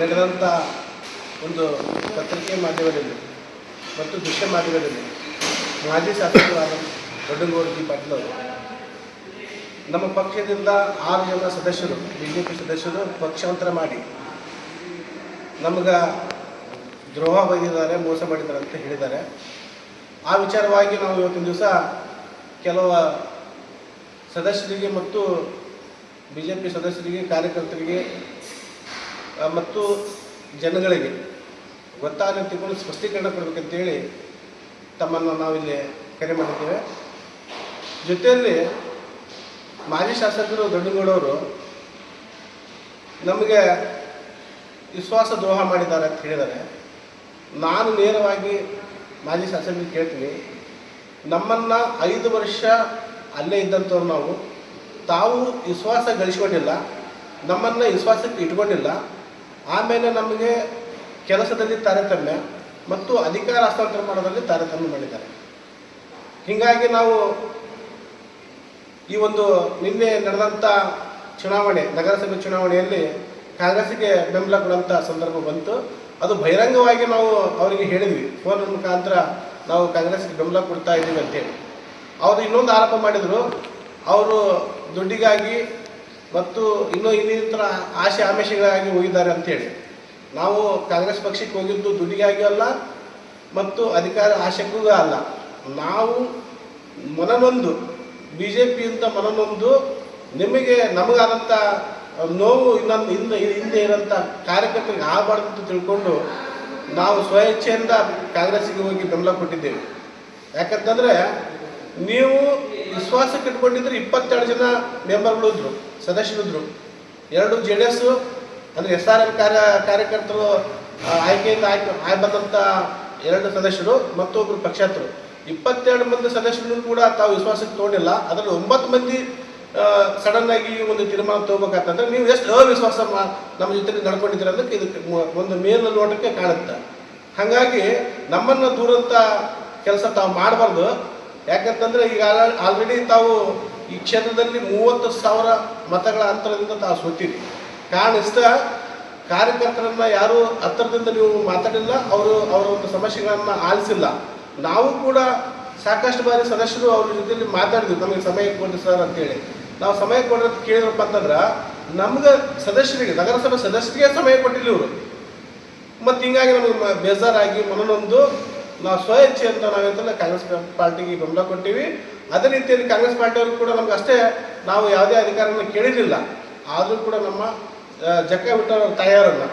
ನಡೆದಂಥ ಒಂದು ಪತ್ರಿಕೆ ಮಾಧ್ಯಮದಲ್ಲಿ ಮತ್ತು ದೃಶ್ಯ ಮಾಧ್ಯಮದಲ್ಲಿ ಮಾಜಿ ಶಾಸಕರಾದ ದೊಡ್ಡಗೌಡ ಜಿ ಪಾಟೀಲ್ ಅವರು, ನಮ್ಮ ಪಕ್ಷದಿಂದ ಆರು ಜನ ಸದಸ್ಯರು ಬಿ ಜೆ ಪಿ ಸದಸ್ಯರು ಪಕ್ಷಾಂತರ ಮಾಡಿ ನಮ್ಗೆ ದ್ರೋಹ ಬೈದಿದ್ದಾರೆ ಮೋಸ ಮಾಡಿದ್ದಾರೆ ಅಂತ ಹೇಳಿದ್ದಾರೆ. ಆ ವಿಚಾರವಾಗಿ ನಾವು ಇವತ್ತಿನ ದಿವಸ ಕೆಲವು ಸದಸ್ಯರಿಗೆ ಮತ್ತು ಬಿ ಜೆ ಪಿ ಸದಸ್ಯರಿಗೆ, ಕಾರ್ಯಕರ್ತರಿಗೆ ಮತ್ತು ಜನಗಳಿಗೆ ಗೊತ್ತಾಗ ತಿಳ್ಕೊಂಡು ಸ್ಪಷ್ಟೀಕರಣ ಕೊಡಬೇಕಂತೇಳಿ ತಮ್ಮನ್ನು ನಾವಿಲ್ಲಿ ಕರೆ ಮಾಡಿದ್ದೇವೆ. ಜೊತೆಯಲ್ಲಿ ಮಾಜಿ ಶಾಸಕರು ದೊಡ್ಡಗೌಡವರು ನಮಗೆ ವಿಶ್ವಾಸ ದ್ರೋಹ ಮಾಡಿದ್ದಾರೆ ಅಂತ ಹೇಳಿದರೆ ನಾನು ನೇರವಾಗಿ ಮಾಜಿ ಶಾಸಕರಿಗೆ ಕೇಳ್ತೀನಿ. ನಮ್ಮನ್ನು ಐದು ವರ್ಷ ಅಲ್ಲೇ ಇದ್ದಂಥವ್ರು ನಾವು ತಾವು ವಿಶ್ವಾಸ ಗಳಿಸ್ಕೊಂಡಿಲ್ಲ. ನಮ್ಮನ್ನು ವಿಶ್ವಾಸಕ್ಕೆ ಇಟ್ಕೊಂಡಿಲ್ಲ. ಆಮೇಲೆ ನಮಗೆ ಕೆಲಸದಲ್ಲಿ ತಾರತಮ್ಯ ಮತ್ತು ಅಧಿಕಾರ ಹಸ್ತಾಂತರ ಮಾಡೋದ್ರಲ್ಲಿ ತಾರತಮ್ಯ ಮಾಡಿದ್ದಾರೆ. ಹೀಗಾಗಿ ನಾವು ಈ ಒಂದು ನಿನ್ನೆ ನಡೆದಂಥ ಚುನಾವಣೆ, ನಗರಸಭೆ ಚುನಾವಣೆಯಲ್ಲಿ ಕಾಂಗ್ರೆಸ್ಗೆ ಬೆಂಬಲ ಕೊಡುವಂಥ ಸಂದರ್ಭ ಬಂತು. ಅದು ಬಹಿರಂಗವಾಗಿ ನಾವು ಅವರಿಗೆ ಹೇಳಿದ್ವಿ. ಫೋನ್ ಮುಖಾಂತರ ನಾವು ಕಾಂಗ್ರೆಸ್ಗೆ ಬೆಂಬಲ ಕೊಡ್ತಾ ಇದ್ದೀವಿ ಅಂತೇಳಿ. ಅವರು ಇನ್ನೊಂದು ಆರೋಪ ಮಾಡಿದರು. ಅವರು ದುಡ್ಡಿಗಾಗಿ ಮತ್ತು ಇನ್ನೂ ಇನ್ನಿತರ ಆಶೆ ಆಮಿಷಗಳಾಗಿ ಹೋಗಿದ್ದಾರೆ ಅಂತೇಳಿ. ನಾವು ಕಾಂಗ್ರೆಸ್ ಪಕ್ಷಕ್ಕೆ ಹೋಗಿದ್ದು ದುಡ್ಡಿಗಾಗಿ ಅಲ್ಲ ಮತ್ತು ಅಧಿಕಾರ ಆಶೆಗೂ ಅಲ್ಲ. ನಾವು ಮನನೊಂದು ಬಿ ಜೆ ಪಿಯಿಂದ ಮನನೊಂದು, ನಿಮಗೆ ನಮಗಾದಂಥ ನೋವು ಇನ್ನೊಂದು ಹಿಂದೆ ಹಿಂದೆ ಇರೋಂಥ ಕಾರ್ಯಕರ್ತರಿಗೆ ಆಗಬಾರ್ದು ಅಂತ ತಿಳ್ಕೊಂಡು ನಾವು ಸ್ವಇಚ್ಛೆಯಿಂದ ಕಾಂಗ್ರೆಸ್ಸಿಗೆ ಹೋಗಿ ಬೆಂಬಲ ಕೊಟ್ಟಿದ್ದೇವೆ. ಯಾಕಂತಂದರೆ ನೀವು ವಿಶ್ವಾಸಕ್ಕೆ ಇಟ್ಕೊಂಡಿದ್ರೆ ಇಪ್ಪತ್ತೆರಡು ಜನ ಮೆಂಬರ್ಗಳು ಇದ್ರು ಸದಸ್ಯರಿದ್ರು. ಎರಡು ಜೆ ಡಿ ಎಸ್ ಅಂದರೆ ಎಸ್ ಆರ್ ಎಲ್ ಕಾರ್ಯ, ಕಾರ್ಯಕರ್ತರು ಆಯ್ಕೆಯಿಂದ ಆಯ್ಕೆ ಆಯ್ ಬಂದಂಥ ಎರಡು ಸದಸ್ಯರು ಮತ್ತೊಬ್ಬರು ಪಕ್ಷಾತರು. ಇಪ್ಪತ್ತೆರಡು ಮಂದಿ ಸದಸ್ಯರು ಕೂಡ ತಾವು ವಿಶ್ವಾಸಕ್ಕೆ ತಗೊಂಡಿಲ್ಲ. ಅದರಲ್ಲಿ ಒಂಬತ್ತು ಮಂದಿ ಸಡನ್ ಆಗಿ ಒಂದು ತೀರ್ಮಾನ ತಗೋಬೇಕಂತಂದ್ರೆ ನೀವು ಎಷ್ಟು ಅವಿಶ್ವಾಸ ನಮ್ಮ ಜೊತೆ ನಡ್ಕೊಂಡಿದ್ದೀರ ಅಂದ್ರೆ ಇದಕ್ಕೆ ಒಂದು ಮೇಲ್ ನೋಟಕ್ಕೆ ಕಾಣುತ್ತೆ. ಹಾಗಾಗಿ ನಮ್ಮನ್ನು ದೂರಂತ ಕೆಲಸ ತಾವು ಮಾಡಬಾರ್ದು. ಯಾಕಂತಂದ್ರೆ ಈಗ ಆಲ್ರೆಡಿ ತಾವು ಈ ಕ್ಷೇತ್ರದಲ್ಲಿ ಮೂವತ್ತು ಸಾವಿರ ಮತಗಳ ಅಂತರದಿಂದ ತಾವು ಸೋತೀರಿ. ಇಷ್ಟ ಕಾರ್ಯಕರ್ತರನ್ನ ಯಾರು ಹತ್ತಿರದಿಂದ ನೀವು ಮಾತಾಡಿಲ್ಲ, ಅವರು ಅವರ ಒಂದು ಸಮಸ್ಯೆಗಳನ್ನು ಆಲಿಸಿಲ್ಲ. ನಾವು ಕೂಡ ಸಾಕಷ್ಟು ಬಾರಿ ಸದಸ್ಯರು ಅವ್ರ ಜೊತೆಯಲ್ಲಿ ಮಾತಾಡಿದ್ವಿ, ನಮಗೆ ಸಮಯ ಕೊಡ್ರಿ ಸರ್ ಅಂತೇಳಿ. ನಾವು ಸಮಯ ಕೊಡ್ರಿ ಅಂತ ಕೇಳಿದ್ರಪ್ಪ ಅಂತಂದ್ರೆ, ನಮ್ಗೆ ಸದಸ್ಯರಿಗೆ, ನಗರಸಭೆ ಸದಸ್ಯರಿಗೆ ಸಮಯ ಕೊಟ್ಟಿಲ್ಲ ಇವರು. ಮತ್ತು ಹಿಂಗಾಗಿ ನಮಗೆ ಬೇಜಾರಾಗಿ ಮನನೊಂದು ನಾವು ಸ್ವ ಇಚ್ಛೆ ಅಂತ ನಾವೆಂತಲ್ಲ ಕಾಂಗ್ರೆಸ್ ಪಾರ್ಟಿಗೆ ಬೆಂಬಲ ಕೊಟ್ಟಿವಿ. ಅದೇ ರೀತಿಯಲ್ಲಿ ಕಾಂಗ್ರೆಸ್ ಪಾರ್ಟಿಯವರು ಕೂಡ ನಮ್ಗೆ ಅಷ್ಟೇ ನಾವು ಯಾವುದೇ ಅಧಿಕಾರವನ್ನು ಕೇಳಿರಲಿಲ್ಲ. ಆದರೂ ಕೂಡ ನಮ್ಮ ಜಕ್ಕ ಬಿಟ್ಟ ತಾಯಾರನ್ನ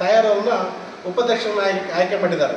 ತಾಯಾರನ್ನ ಉಪಾಧ್ಯಕ್ಷರನ್ನ ಆಯ್ಕೆ ಆಯ್ಕೆ ಮಾಡಿದ್ದಾರೆ.